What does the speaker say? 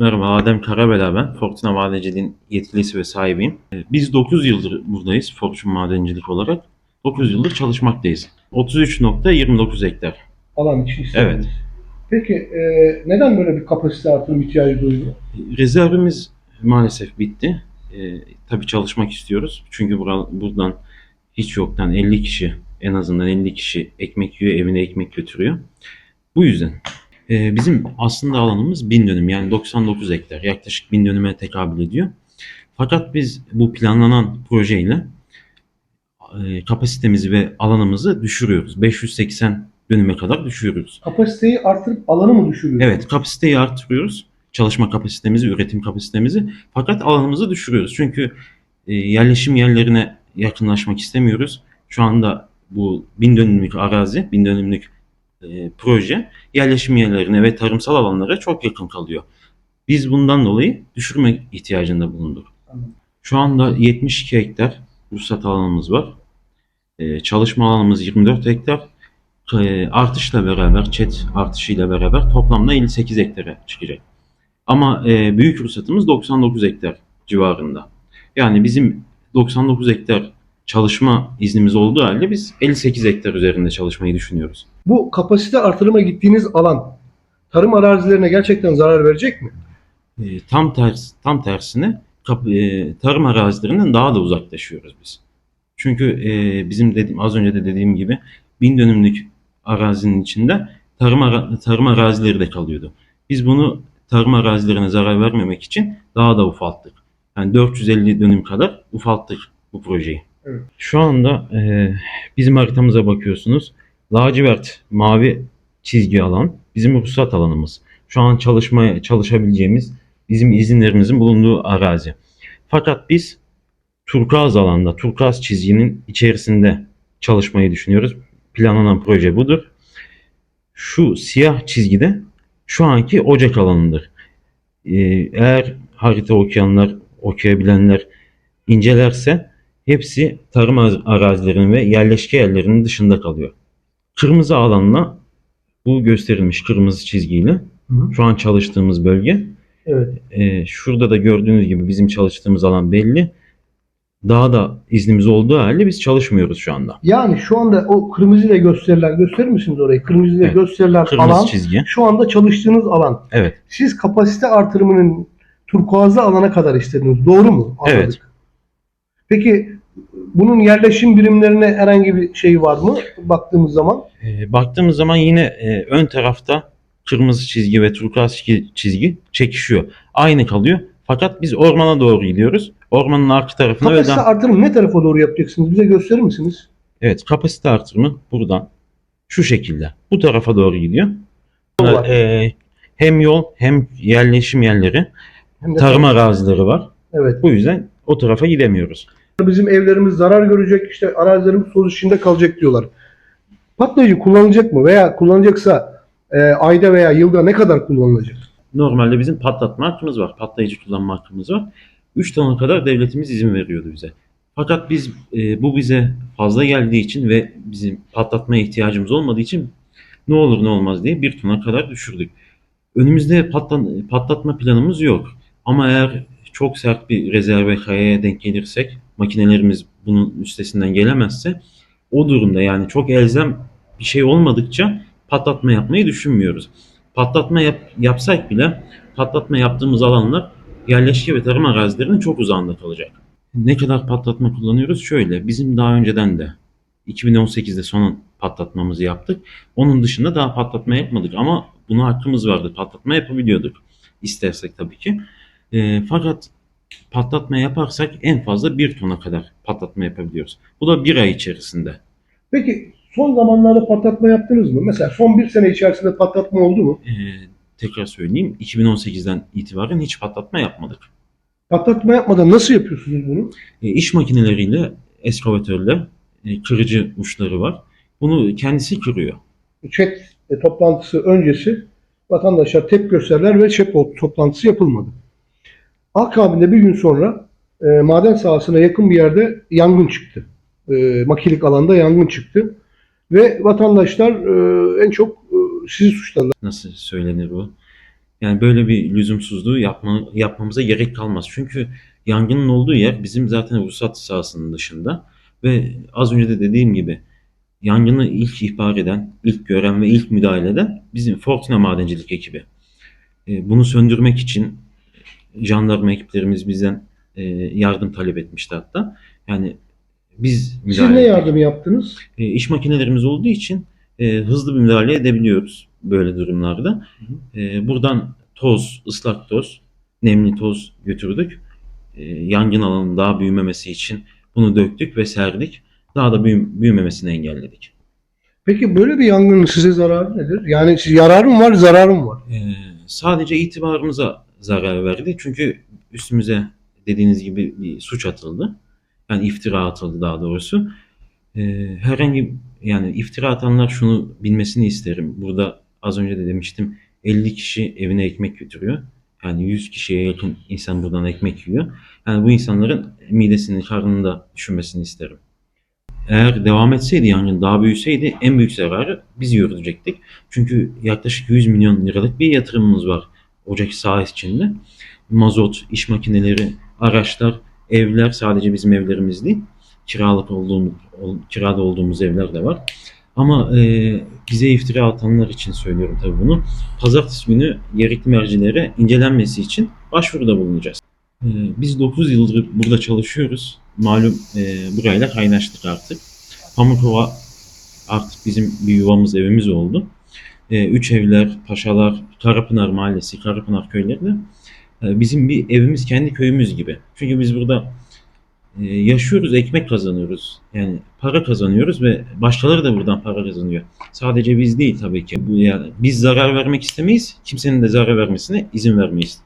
Merhaba, Adem Karabela ben. Fortuna Madenciliğin yetkilisi ve sahibiyim. Ee, Biz 9 yıldır buradayız Fortuna Madencilik olarak. 9 yıldır çalışmaktayız. 33.29 hektar. alan için. Evet. Peki e, neden böyle bir kapasite artırım ihtiyacı duydu? Rezervimiz maalesef bitti. Ee, tabii çalışmak istiyoruz. Çünkü bura- buradan hiç yoktan 50 kişi, en azından 50 kişi ekmek yiyor, evine ekmek götürüyor. Bu yüzden. Ee, bizim aslında alanımız 1000 dönüm yani 99 hektar. Yaklaşık 1000 dönüme tekabül ediyor. Fakat biz bu planlanan projeyle e, kapasitemizi ve alanımızı düşürüyoruz. 580 dönüme kadar düşürüyoruz. Kapasiteyi artırıp alanı mı düşürüyor? Evet, kapasiteyi artırıyoruz. Çalışma kapasitemizi, üretim kapasitemizi. Fakat alanımızı düşürüyoruz. Çünkü e, yerleşim yerlerine yakınlaşmak istemiyoruz. Şu anda bu bin dönümlük arazi, bin dönümlük e, proje yerleşim yerlerine ve tarımsal alanlara çok yakın kalıyor. Biz bundan dolayı düşürme ihtiyacında bulunduk. Şu anda 72 hektar ruhsat alanımız var. E, çalışma alanımız 24 hektar. E, artışla beraber, çet artışıyla beraber toplamda 58 hektara çıkacak. Ama e, büyük ruhsatımız 99 hektar civarında. Yani bizim 99 hektar çalışma iznimiz olduğu halde biz 58 hektar üzerinde çalışmayı düşünüyoruz. Bu kapasite artırıma gittiğiniz alan tarım arazilerine gerçekten zarar verecek mi? E, tam ters tam tersine kap- e, tarım arazilerinden daha da uzaklaşıyoruz biz. Çünkü e, bizim dediğim az önce de dediğim gibi bin dönümlük arazinin içinde tarım ara- tarım arazileri de kalıyordu. Biz bunu tarım arazilerine zarar vermemek için daha da ufalttık. Yani 450 dönüm kadar ufalttık bu projeyi. Evet. Şu anda e, bizim haritamıza bakıyorsunuz. Lacivert mavi çizgi alan bizim ruhsat alanımız. Şu an çalışmaya çalışabileceğimiz bizim izinlerimizin bulunduğu arazi. Fakat biz turkuaz alanda, turkuaz çizginin içerisinde çalışmayı düşünüyoruz. Planlanan proje budur. Şu siyah çizgide şu anki ocak alanıdır. Ee, eğer harita okuyanlar, okuyabilenler incelerse hepsi tarım ar- arazilerinin ve yerleşke yerlerinin dışında kalıyor. Kırmızı alanla bu gösterilmiş kırmızı çizgiyle Hı. şu an çalıştığımız bölge Evet. ee, şurada da gördüğünüz gibi bizim çalıştığımız alan belli. Daha da iznimiz olduğu halde biz çalışmıyoruz şu anda. Yani şu anda o kırmızı ile gösterilen, gösterir misiniz orayı? Kırmızı ile Evet. gösterilen Kırmızı alan çizgi. şu anda çalıştığınız alan. Evet. Siz kapasite artırımının turkuazlı alana kadar istediniz. Doğru mu? Anladık. Evet. Peki bunun yerleşim birimlerine herhangi bir şey var mı baktığımız zaman? Ee, baktığımız zaman yine e, ön tarafta kırmızı çizgi ve turkuaz çizgi- çekişiyor. Aynı kalıyor. Fakat biz ormana doğru gidiyoruz. Ormanın arka tarafına Kapasite daha- artırım ne tarafa doğru yapacaksınız? Bize gösterir misiniz? evet kapasite artırımı buradan şu şekilde bu tarafa doğru gidiyor. Var. Ee, hem yol hem yerleşim yerleri, Hem tarım arazileri var. Evet. Bu yüzden o tarafa gidemiyoruz. Bizim evlerimiz zarar görecek, işte arazilerimiz toz içinde kalacak diyorlar. Patlayıcı kullanılacak mı? Veya kullanacaksa e, ayda veya yılda ne kadar kullanılacak? Normalde bizim patlatma hakkımız var. Patlayıcı kullanma hakkımız var. 3 tona kadar devletimiz izin veriyordu bize. Fakat biz e, bu bize fazla geldiği için ve bizim patlatmaya ihtiyacımız olmadığı için ne olur ne olmaz diye 1 tona kadar düşürdük. Önümüzde patlan- patlatma planımız yok. Ama eğer çok sert bir rezerve kayaya denk gelirsek, makinelerimiz bunun üstesinden gelemezse o durumda yani çok elzem bir şey olmadıkça patlatma yapmayı düşünmüyoruz. Patlatma yap- yapsak bile patlatma yaptığımız alanlar yerleşke ve tarım arazilerinin çok uzağında kalacak. Ne kadar patlatma kullanıyoruz? Şöyle, bizim daha önceden de 2018'de son patlatmamızı yaptık. Onun dışında daha patlatma yapmadık ama buna hakkımız vardı. Patlatma yapabiliyorduk. İstersek tabii ki. Ee, fakat patlatma yaparsak en fazla bir tona kadar patlatma yapabiliyoruz. Bu da bir ay içerisinde. Peki son zamanlarda patlatma yaptınız mı? Mesela son bir sene içerisinde patlatma oldu mu? Ee, tekrar söyleyeyim 2018'den itibaren hiç patlatma yapmadık. Patlatma yapmadan nasıl yapıyorsunuz bunu? E, iş makineleriyle, eskavatörle e, kırıcı uçları var. Bunu kendisi kırıyor. Chat e, toplantısı öncesi vatandaşlar tepki gösterdiler ve chat toplantısı yapılmadı. Akabinde bir gün sonra e, maden sahasına yakın bir yerde yangın çıktı. E, makilik alanda yangın çıktı. Ve vatandaşlar e, en çok e, sizi suçladılar. Nasıl söylenir bu? Yani böyle bir lüzumsuzluğu yapma, yapmamıza gerek kalmaz. Çünkü yangının olduğu yer bizim zaten ruhsat sahasının dışında ve az önce de dediğim gibi yangını ilk ihbar eden, ilk gören ve ilk müdahale eden bizim Fortuna Madencilik ekibi. E, bunu söndürmek için jandarma ekiplerimiz bizden e, yardım talep etmişti hatta. Yani biz Siz müdahale ne ettik. yardım yaptınız? E, iş makinelerimiz olduğu için e, hızlı bir müdahale edebiliyoruz böyle durumlarda. E, buradan toz, ıslak toz, nemli toz götürdük. E, yangın alanının daha büyümemesi için bunu döktük ve serdik. Daha da büyü- büyümemesini engelledik. Peki böyle bir yangının size zararı nedir? Yani siz yararım var, zararım var. E, sadece itibarımıza zarar verdi. Çünkü üstümüze dediğiniz gibi bir suç atıldı. Yani iftira atıldı daha doğrusu. E, herhangi yani iftira atanlar şunu bilmesini isterim. Burada az önce de demiştim 50 kişi evine ekmek götürüyor. Yani 100 kişiye yakın insan buradan ekmek yiyor. Yani bu insanların midesini, karnını da düşünmesini isterim. Eğer devam etseydi yangın daha büyüseydi en büyük zararı biz görecektik. Çünkü yaklaşık 100 milyon liralık bir yatırımımız var Ocak saha içinde. Mazot, iş makineleri, araçlar, evler sadece bizim evlerimiz değil. Kiralık olduğumuz, ol- kirada olduğumuz evler de var. Ama e, bize iftira atanlar için söylüyorum tabii bunu. Pazartesi günü gerekli mercilere incelenmesi için başvuruda bulunacağız. E, biz 9 yıldır burada çalışıyoruz. Malum e, burayla kaynaştık artık. Pamukova artık bizim bir yuvamız, evimiz oldu. E, üç evler, Paşalar, Karapınar Mahallesi, Karapınar köylerinde e, bizim bir evimiz, kendi köyümüz gibi. Çünkü biz burada e, yaşıyoruz, ekmek kazanıyoruz. Yani para kazanıyoruz ve başkaları da buradan para kazanıyor. Sadece biz değil tabii ki. Yani biz zarar vermek istemeyiz. Kimsenin de zarar vermesine izin vermeyiz.